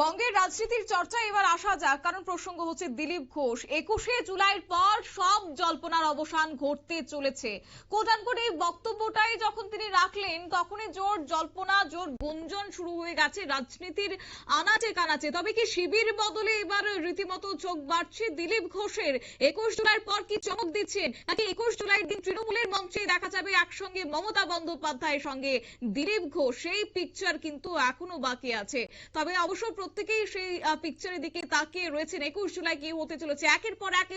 বঙ্গের রাজনীতির চর্চা এবার আসা যাক। কারণ প্রসঙ্গ হচ্ছে দিলীপ ঘোষ। একুশে জুলাইয়ের পর সব জল্পনার অবসান ঘটতে চলেছে। কোটান করে এই বক্তব্যটাই যখন তিনি রাখলেন, তখনই জোর জল্পনা, জোর গুঞ্জন শুরু হয়ে গেছে। রাজনীতির আনাচে কানাচে। তবে কি শিবির বদলে এবার রীতিমতো চোখ বাড়ছে দিলীপ ঘোষের? একুশ জুলাইয়ের পর কি চমক দিচ্ছেন? নাকি একুশ জুলাইয়ের দিন তৃণমূলের মঞ্চে দেখা যাবে একসঙ্গে মমতা বন্দ্যোপাধ্যায়ের সঙ্গে দিলীপ ঘোষ? সেই পিকচার কিন্তু এখনও বাকি আছে। তবে অবশ্য প্রত্যেকেই সেই পিকচারের দিকে তাকিয়ে রয়েছেন। একুশ জুলাই কি হতে চলেছে। একের পর এক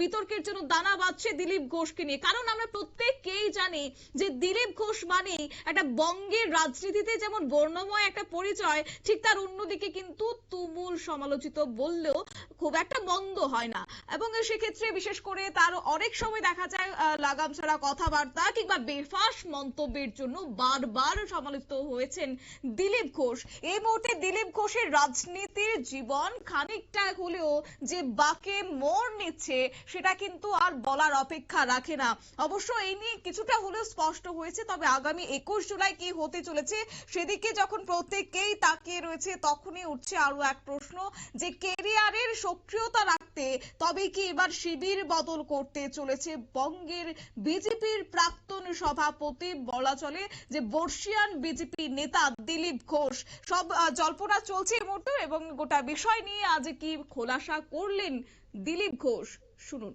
বিতর্কের জন্য দানা বাঁধছে দিলীপ ঘোষকে নিয়ে। কারণ আমরা প্রত্যেককেই জানি যে দিলীপ ঘোষ মানে একটা বঙ্গের রাজনীতিতে যেমন বর্ণময় একটা পরিচয়, ঠিক তার অন্যদিকে কিন্তু তুমুল সমালোচিত বললেও খুব একটা মন্দ হয় না। এবং সেক্ষেত্রে বিশেষ করে তার অনেক সময় দেখা যায় লাগাম ছাড়া কথাবার্তা কিংবা বেফাস মন্তব্যের জন্য বারবার সমালোচিত হয়েছেন দিলীপ ঘোষ। এই মুহূর্তে দিলীপ ঘোষের রাজনীতির জীবন খানিকটা হলেও যে বাকে মোড় নিচ্ছে, সেটা কিন্তু আর বলার অপেক্ষা রাখে না। অবশ্য এই নিয়ে কিছুটা হলেও স্পষ্ট হয়েছে, তবে আগামী একুশ জুলাই কি হতে চলেছে, সেদিকে যখন প্রত্যেকেই তাকিয়ে রয়েছে, তখনই উঠছে আরও এক প্রশ্ন যে, কেরিয়ারের সক্রিয়তা রাখতে তবে কি এবার শিবির বদল করতে চলেছে বঙ্গের বিজেপির প্রাক্তন সভাপতি? বলা চলে যে বর্ষিয়ান বিজেপি নেতা দিলীপ ঘোষ। সব জল্পনা চলছে এই মুহূর্তে এবং গোটা বিষয় নিয়ে আজ কি খোলাসা করলেন দিলীপ ঘোষ? শুনুন।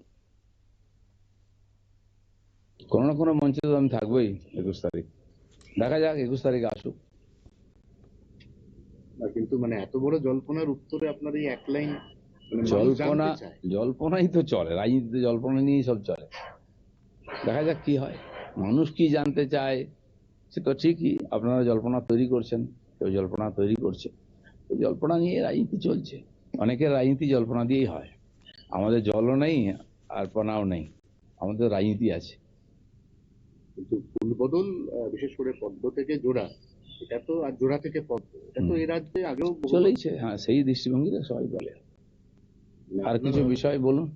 কোনো না কোনো মঞ্চে তো আমি থাকবোই একুশ তারিখ। দেখা যাক একুশ তারিখে আসুক। কিন্তু মানে এত বড় জল্পনার উত্তরে আপনার এই এক লাইন জল্পনা জল্পনাই তো চলে রাজনীতিতে জল্পনা নিয়েই সব চলে। দেখা যাক কি হয়। মানুষ কি জানতে চায় সে তো ঠিকই আপনারা জল্পনা তৈরি করছেন কেউ জল্পনা তৈরি করছে। জল্পনা নিয়ে রাজনীতি চলছে। অনেকের রাজনীতি জল্পনা দিয়েই হয়। আমাদের জলও নেই আর পনাও নেই। আমাদের রাজনীতি আছে। কিন্তু ফুলবদল বিশেষ করে পদ্ম থেকে জোড়া এটা তো আর জোড়া থেকে পদ্ম এটা তো। এ রাজ্যে আগেও চলেইছে হ্যাঁ সেই দৃষ্টিভঙ্গিতে সবাই বলে। মানে আর কিছু আপনারা- বিষয় বলুন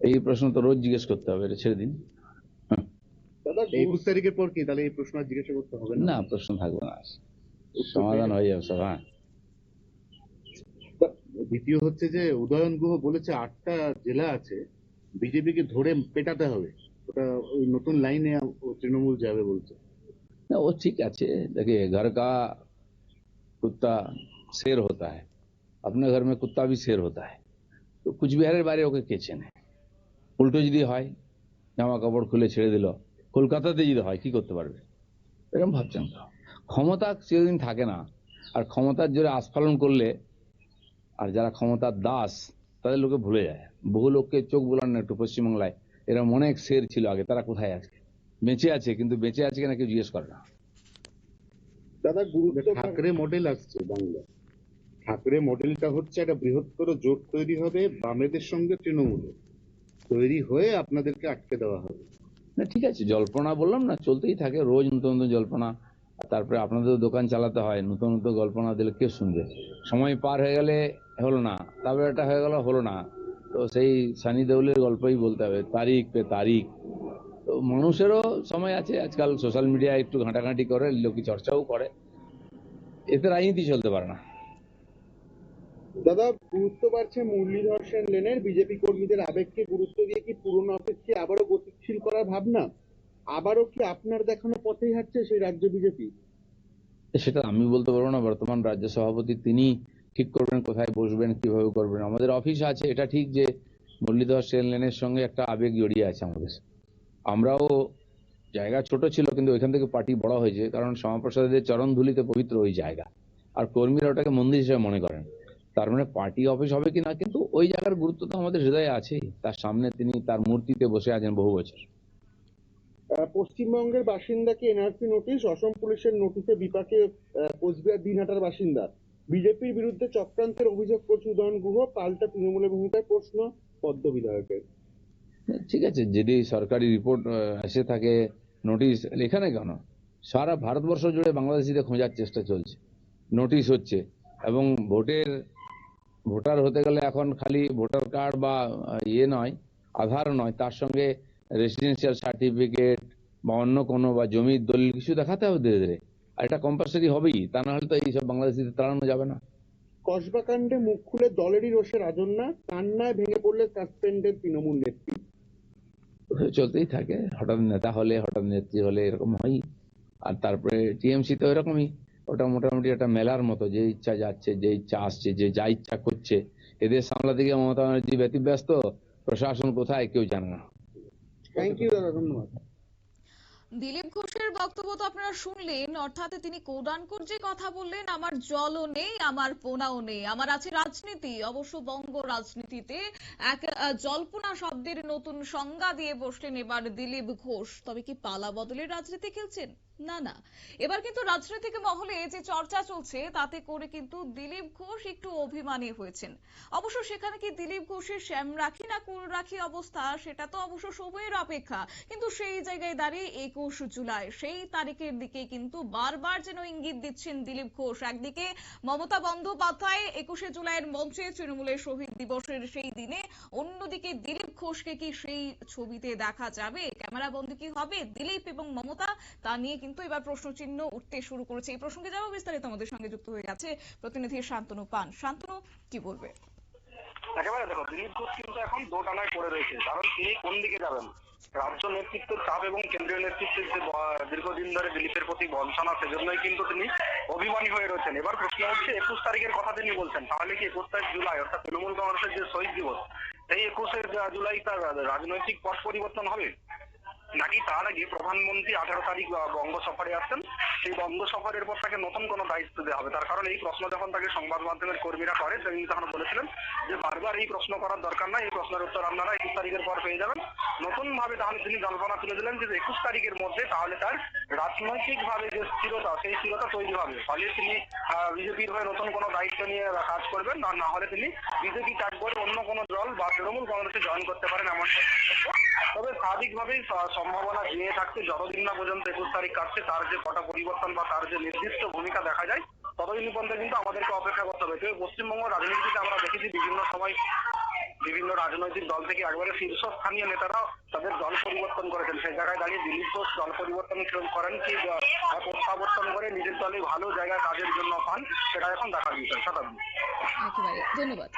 এই প্রশ্ন তো রোজ জিজ্ঞেস করতে হবে এটা ছেড়ে দিন দাদা একুশ তারিখের পর কি তাহলে এই প্রশ্ন আর জিজ্ঞাসা করতে হবে না প্রশ্ন থাকবে না সমাধান হয়ে যাবে সব হ্যাঁ দ্বিতীয় হচ্ছে যে উদয়ন গুহ বলেছে আটটা জেলা আছে বিজেপিকে ধরে পেটাতে হবে ওটা ওই নতুন লাইনে তৃণমূল যাবে বলছে ना वो ठीक अच्छे देखिए घर का कुत्ता शेर होता है अपने घर में कुत्ता भी शेर होता है তো কুচবিহারের বাইরে ওকে কে চেনে উল্টো যদি হয় জামা কাপড় খুলে ছেড়ে দিল কলকাতাতে যদি হয় কি করতে পারবে? এরকম ভাবছেন তো। ক্ষমতা চিরদিন থাকে না আর ক্ষমতার জোরে আস্ফালন করলে আর যারা ক্ষমতার দাস তাদের লোকে ভুলে যায়। বহু লোককে চোখ বুলান না একটু পশ্চিমবাংলায়। এরকম অনেক শের ছিল আগে তারা কোথায় আছে? বেঁচে আছে কিন্তু বেঁচে আছে কিনা কেউ জিজ্ঞেস করে না। দাদা গুরুত্ব ঠাকরে মডেল আসছে বাংলা ঠাকরে মডেলটা হচ্ছে একটা বৃহত্তর জোট তৈরি হবে বামেদের সঙ্গে তৃণমূলের। তৈরি হয়ে আপনাদেরকে আটকে দেওয়া হবে। না, ঠিক আছে, জল্পনা বললাম না, চলতেই থাকে, রোজ নতুন নতুন জল্পনা। তারপরে আপনাদের দোকান চালাতে হয়, নতুন নতুন গল্পনা দিলে কে শুনবে? সময় পার হয়ে গেলে হলো না তারপরে এটা হয়ে গেল হলো না। তো সেই সানি দেউলের গল্পই বলতে হবে, তারিখ পে তারিখ। তো মানুষেরও সময় আছে, আজকাল সোশ্যাল মিডিয়ায় একটু ঘাঁটাঘাঁটি করে লোকে চর্চাও করে। এতে রাজনীতি চলতে পারে না। দাদা, গুরুত্ব বাড়ছে মুরলীধর সেন লেনের বিজেপি কর্মীদের আবেগকে গুরুত্ব দিয়ে কি পুরনো অপেক্ষা আবারও গতিশীল করার ভাবনা? আবারও কি আপনার দেখানো পথেই হাঁটছে সেই রাজ্য বিজেপি? সেটা আমি বলতে পারব না, বর্তমান রাজ্য সভাপতি তিনি ঠিক করবেন, কোথায় বসবেন, কীভাবে করবেন। আমাদের অফিস আছে, এটা ঠিক যে মুরলীধর সেন লেনের সঙ্গে একটা আবেগ জড়িয়ে আছে আমাদের। আমরাও জায়গা ছোট ছিল, কিন্তু ওইখান থেকে পার্টি বড় হয়েছে, কারণ শ্যামাপ্রসাদের চরণ ধুলিতে পবিত্র ওই জায়গা। আর কর্মীরা ওটাকে মন্দির হিসেবে মনে করেন। তার মানে পার্টি অফিস হবে কিনা কিন্তু ওই জায়গার গুরুত্ব তো আমাদের হৃদয়ে আছেই। তার সামনে তিনি তার মূর্তিতে বসে আছেন বহু বছর। পশ্চিমবঙ্গের বাসিন্দাকে এনআরসি নোটিশ অসম পুলিশের নোটিশে বিপাকে কোচবিহার দিনহাটার বাসিন্দা। বিজেপির বিরুদ্ধে চক্রান্তের অভিযোগ করছে উদয়ন গুহ পাল্টা তৃণমূলের ভূমিকায় প্রশ্ন পদ্ম বিধায়কের। ঠিক আছে যদি সরকারি রিপোর্ট এসে থাকে নোটিশ লেখা এখানে কেন? সারা ভারতবর্ষ জুড়ে বাংলাদেশিদের খোঁজার চেষ্টা চলছে। নোটিশ হচ্ছে এবং ভোটের ভোটার হতে গেলে এখন খালি ভোটার কার্ড বা ইয়ে নয় আধার নয় তার সঙ্গে রেসিডেন্সিয়াল সার্টিফিকেট বা অন্য কোনো বা জমির দলিল কিছু দেখাতে হবে ধীরে ধীরে। আর এটা কম্পালসারি হবেই তা না হলে তো এইসব বাংলাদেশিদের তাড়ানো যাবে না। কসবাকাণ্ডে মুখ খুলে দলেরই রোষে রাজন্যা কান্নায় ভেঙে পড়লে সাসপেন্ডেড তৃণমূল নেত্রী। চলতেই থাকে হঠাৎ নেতা হলে হঠাৎ নেত্রী হলে এরকম হয় আর তারপরে টিএমসি তো এরকমই। ওটা মোটামুটি একটা মেলার মতো যে ইচ্ছা যাচ্ছে যে ইচ্ছা আসছে যে যা ইচ্ছা করছে। এদের সামলাতে গিয়ে মমতা ব্যানার্জি ব্যতিব্যস্ত প্রশাসন কোথায় কেউ জানে না। থ্যাংক ইউ দাদা ধন্যবাদ। দিলীপ ঘোষের বক্তব্য তো আপনারা শুনলেন অর্থাৎ তিনি কোডানকোর যে কথা বললেন আমার জলও নেই আমার পোনাও নেই আমার আছে রাজনীতি। অবশ্য বঙ্গ রাজনীতিতে এক আহ, জল্পনা শব্দের নতুন সংজ্ঞা দিয়ে বসলেন এবার দিলীপ ঘোষ। তবে কি পালা বদলের রাজনীতি খেলছেন? না না। এবার কিন্তু রাজনৈতিক মহলে যে চর্চা চলছে, তাতে করে কিন্তু দিলীপ ঘোষ একটু অভিমানী হয়েছেন। অবশ্য সেখানে কি দিলীপ ঘোষের শ্যাম রাখি না কুল রাখি অবস্থা, সেটা তো অবশ্য সময়ের অপেক্ষা। কিন্তু সেই জায়গায় দাঁড়িয়ে একুশ জুলাই, সেই তারিখের দিকে কিন্তু বারবার যেন ইঙ্গিত দিচ্ছেন দিলীপ ঘোষ। একদিকে মমতা বন্দ্যোপাধ্যায় একুশে জুলাইয়ের মঞ্চে তৃণমূলের শহীদ দিবসের সেই দিনে, অন্যদিকে দিলীপ ঘোষকে কি সেই ছবিতে দেখা যাবে? ক্যামেরা বন্দী কি হবে দিলীপ এবং মমতা? তা নিয়ে কিন্তু এবার প্রশ্নচিহ্ন উঠতে শুরু করেছে। এই প্রসঙ্গে যাব, বিস্তারিত আমাদের সঙ্গে যুক্ত হয়ে গেছে প্রতিনিধি শান্তনু পান। শান্তনু, কি বলবে? একেবারে দেখো, দিলীপ ঘোষ কিন্তু এখন দোটানায় পড়ে রয়েছে। কারণ তিনি কোন দিকে যাবেন? রাজ্য নেতৃত্বের চাপ এবং কেন্দ্রীয় নেতৃত্বের যে দীর্ঘদিন ধরে দিলীপের প্রতি বঞ্চনা, সেজন্যই কিন্তু তিনি অভিমানী হয়ে রয়েছেন। এবার প্রশ্ন হচ্ছে, একুশ তারিখের কথা তিনি বলছেন, তাহলে কি একুশ তারিখ জুলাই, অর্থাৎ তৃণমূল কংগ্রেসের যে শহীদ দিবস এই একুশে জুলাই তার রাজনৈতিক পথ পরিবর্তন হবে? নাকি তার আগে প্রধানমন্ত্রী আঠারো তারিখ বঙ্গ সফরে আসছেন, সেই বঙ্গ সফরের পর তাকে নতুন কোনো দায়িত্ব দেওয়া হবে। তার কারণ এই প্রশ্ন যখন তাকে সংবাদ মাধ্যমের কর্মীরা করে তিনি তখন বলেছিলেন যে বারবার এই প্রশ্ন করার দরকার নাই, এই প্রশ্নের উত্তর আপনারা একুশ তারিখের পর পেয়ে যাবেন। নতুন ভাবে তিনি জল্পনা তুলে দিলেন যে একুশ তারিখের মধ্যে তাহলে তার রাজনৈতিক ভাবে যে স্থিরতা, সেই স্থিরতা তৈরি হবে। ফলে তিনি বিজেপির হয়ে নতুন কোনো দায়িত্ব নিয়ে কাজ করবেন, না না হলে তিনি বিজেপি ত্যাগ করে অন্য কোনো দল বা তৃণমূল কংগ্রেসে জয়েন করতে পারেন এমন। তবে স্বাভাবিকভাবেই সম্ভাবনা দিয়ে থাকছে। যতদিন না পর্যন্ত একুশ তারিখ কাটছে, তার যে কটা পরিবর্তন বা তার যে নির্দিষ্ট ভূমিকা দেখা যায়, ততদিন পর্যন্ত কিন্তু আমাদেরকে অপেক্ষা করতে হবে। তবে পশ্চিমবঙ্গ রাজনীতিতে আমরা দেখেছি বিভিন্ন সময় বিভিন্ন রাজনৈতিক দল থেকে একবারে শীর্ষস্থানীয় নেতারা তাদের দল পরিবর্তন করেছেন। সেই জায়গায় দাঁড়িয়ে দিলীপ ঘোষ দল পরিবর্তন করেন কি প্রত্যাবর্তন করে নিজের দলে ভালো জায়গায় কাজের জন্য পান, সেটা এখন দেখার বিষয় শতাব্দী ধন্যবাদ।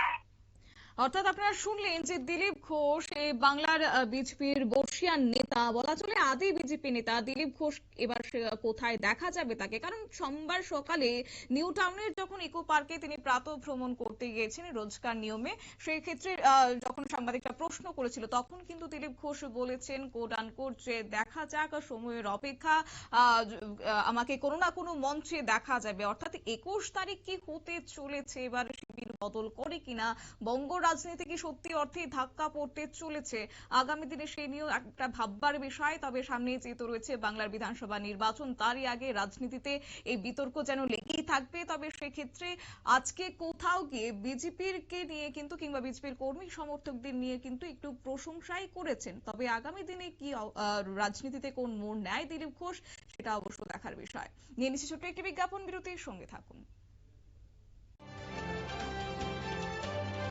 অর্থাৎ আপনারা শুনলেন যে দিলীপ ঘোষ এই বাংলার বিজেপির বর্ষিয়ান নেতা, বলা চলে আদি বিজেপি নেতা। দিলীপ ঘোষ এবার কোথায় দেখা যাবে তাকে? কারণ সোমবার সকালে নিউ টাউনের যখন ইকো পার্কে তিনি প্রাত ভ্রমণ করতে গিয়েছেন রোজকার নিয়মে, সেই ক্ষেত্রে যখন সাংবাদিকরা প্রশ্ন করেছিল, তখন কিন্তু দিলীপ ঘোষ বলেছেন কোড আনকোড যে দেখা যাক, সময়ের অপেক্ষা আমাকে কোনো না কোনো মঞ্চে দেখা যাবে। অর্থাৎ একুশ তারিখ কি হতে চলেছে, এবার শিবির বদল করে কিনা বঙ্গ রাজনীতি কি সত্যি অর্থে ধাক্কা পড়তে চলেছে? আগামী দিনে সেই নিয়েও একটা ভাববার বিষয়, তবে সামনে যেহেতু রয়েছে বাংলার বিধানসভা নির্বাচন। তারই আগে রাজনীতিতে এই বিতর্ক যেন লেগেই থাকবে, তবে সেক্ষেত্রে আজকে কোথাও গিয়ে বিজেপির কে নিয়ে কিন্তু কিংবা বিজেপির কর্মী সমর্থকদের নিয়ে কিন্তু একটু প্রশংসাই করেছেন। তবে আগামী দিনে কি রাজনীতিতে কোন মোড় নেয় দিলীপ ঘোষ, সেটা অবশ্য দেখার বিষয়। নিয়ে নিচ্ছি ছোট্ট একটি বিজ্ঞাপন, বিরতির সঙ্গে থাকুন।